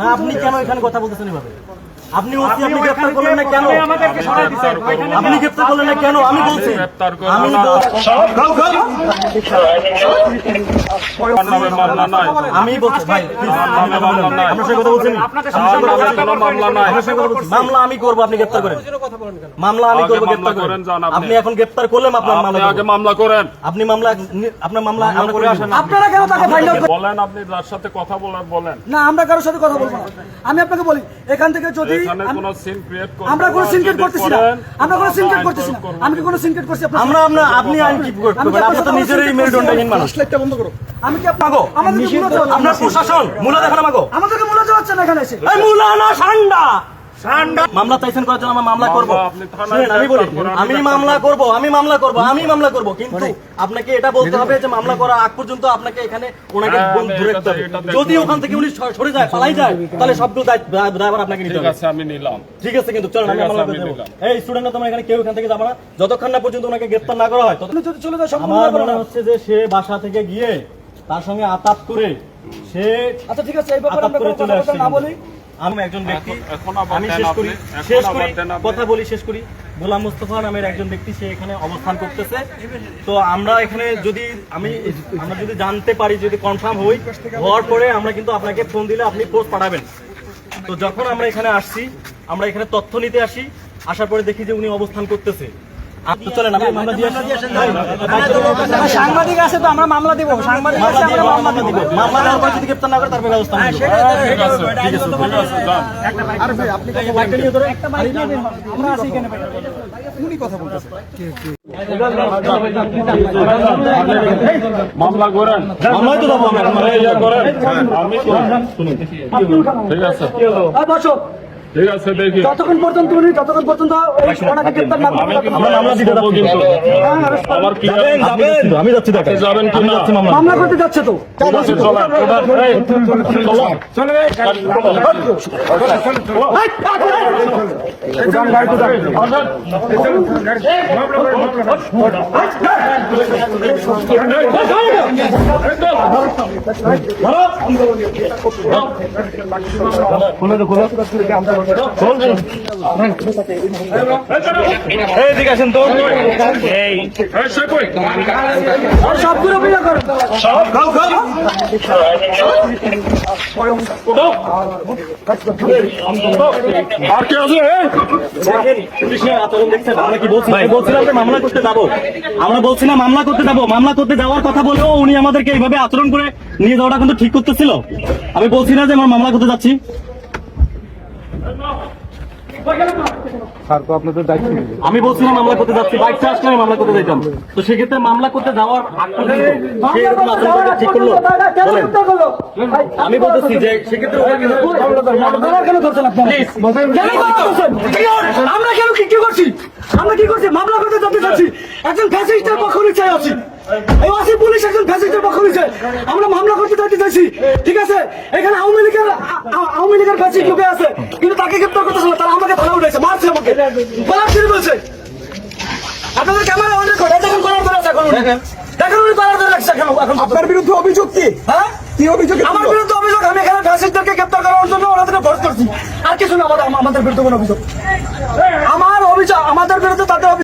না আপনি কেন এখানে কথা বলতেছেন এভাবে? আপনি ওসি আপনি গ্রেফতার করলেন না কেন? আপনি গ্রেফতার করলেন না কেন? আমি বলছি। আমি আমি বলছি ভাই মামলা আপনার কথা বলছেন আমি করব আপনি গ্রেফতার করেন। মামলা আমি করব মামলা গ্রেফতার করেন, আপনি। এখন গ্রেফতার করলেন আপনার আপনি মামলা আগে মামলা করেন। আপনি মামলা আপনার মামলা আমরা করে আসেন আপনারা কেন তাকে বলেন আপনি যার সাথে কথা বলার বলেন। না আমরা কারোর সাথে কথা বলব না। আমি আপনাকে বলি এখান থেকে যদি আমরা কোনো সিনক্রেট করতেছি না। আমরা কোনো সিনক্রেট করতেছি না। আমি কি কোনো সিনক্রেট করছি আপনার আমরা আমরা আপনি আইন কি করবেন? আপনি তো নিজেরই মেরুদণ্ডহীন মানুষ বন্ধ করো আমি কি আপনাগো আমাদের আমাদেরকে আপনার প্রশাসন মূলা দেখানো মাগো। আমাদেরকে মূল্য দেওয়াচ্ছে না এখানে এসে। এই মুলা না সান্ডা। মামলা চাইছেন করার জন্য আমরা মামলা করব। আমি বলি আমি মামলা করব আমি মামলা করব আমি মামলা করব কিন্তু আপনাকে এটা বলতে হবে যে মামলা করা আগ পর্যন্ত আপনাকে এখানে ওনাকে হ্যাঁ, ধরে এটা রাখতে হবে। যদি ওখান থেকে উনি সরে যায় পালাই যায় তাহলে সবগুলো ড্রাইভার আপনাকে নিতে ঠিক হবে। আছে আমি নিলাম। ঠিক আছে কিন্তু চলেন আমি মামলা করে দেবো এই স্টুডেন্টরা তোমরা এখানে কেউ এখান থেকে যাবে না। যতক্ষণ না পর্যন্ত ওনাকে গ্রেফতার না করা হয় তত- আপনি যদি চলে যায় সম্পূর্ণ আমার মনে হচ্ছে যে সে বাসা থেকে গিয়ে তার সঙ্গে আতাত করে সে আচ্ছা ঠিক আছে এই ব্যাপারে আমরা কোনো কথা না বলি। আমি একজন ব্যক্তি। আমি শেষ করি শেষ করি কথা বলি শেষ করি। গোলাম মুস্তফা নামের একজন ব্যক্তি সে এখানে অবস্থান করতেছে। তো আমরা এখানে যদি আমি আমরা যদি জানতে পারি যদি কনফার্ম হই হওয়ার পরে আমরা কিন্তু আপনাকে ফোন দিলে আপনি পোস্ট পাঠাবেন। তো যখন আমরা এখানে আসছি আমরা এখানে তথ্য নিতে আসি আসার পরে দেখি যে উনি অবস্থান করতেছে। সাংবাদিক আছে তো আমরা মামলা দিব। সাংবাদিক মামলা আছে দিয়ে আমরা মামলা দিব। মামলা দেওয়ার পর যদি গ্রেপ্তার না করে তারপরে ব্যবস্থা আছে এখানে ভাই। মামলা করেন। মামলাই তো দেবো আমরা এই ইয়ে করেন। আমি ঠিক আছে। ঠিক আছে দেখি যতক্ষণ পর্যন্ত উনি ততক্ষণ পর্যন্ত এই ওনাকে গ্রেফতার না কিন্তু আমরা মামলা দিতে করব যাচ্ছি। কিন্তু আমার কি যাবেন আমি যাচ্ছি দেখা যাবেন কি না? মামলা করতে যাচ্ছে তো এই, চলো এইদিকে আসেন তো এই সে কই আর সবগুলো খাও খাও আর কে আছে? পুলিশের আচরণ দেখছেন আমরা কি বলছি বলছিলাম যে মামলা করতে যাব। আমরা বলছিলাম মামলা করতে যাব। মামলা করতে যাওয়ার কথা বলেও উনি আমাদেরকে এইভাবে আচরণ করে নিয়ে যাওয়াটা কিন্তু ঠিক করতেছিল। আমি বলছি না যে আমার মামলা করতে যাচ্ছি। আমি বলছিলাম মামলা করতে যাচ্ছি। বাইকটা আসলে আমি মামলা করতে যাইতাম। তো সেক্ষেত্রে মামলা করতে যাওয়ার ঠিক করল? আমি বলতেছি যে সেক্ষেত্রে? আমরা কেন কি কি করছি? আমরা কি করছি? মামলা করতে যেতে চাচ্ছি। একজন ফ্যাসিস্টের পক্ষ নিচ্ছে আছি এই ওয়াসি পুলিশ একজন ফ্যাসিস্টের পক্ষ নিচ্ছে আমরা মামলা করতে যেতে চাইছি। ঠিক আছে? এখানে আওয়ামী লীগের আওয়ামী লীগের ফ্যাসিস্ট লোকে আছে কিন্তু তাকে গ্রেপ্তার করতেছে না তারা আমাকে থানা উঠেছে মারছে আমাকে। বলার বলছে। আপনাদের ক্যামেরা অন রেকর্ড দেখুন করার ধরে আছে এখন দেখেন। উনি করার ধরে রাখছে এখন আপনার বিরুদ্ধে অভিযোগ কি? হ্যাঁ? কি অভিযোগ আমার বিরুদ্ধে অভিযোগ আমি এখানে ফ্যাসিস্টদেরকে গ্রেপ্তার করার জন্য ওনাদেরকে ভোট করছি আর কিছু না আমাদের আমাদের বিরুদ্ধে কোনো অভিযোগ।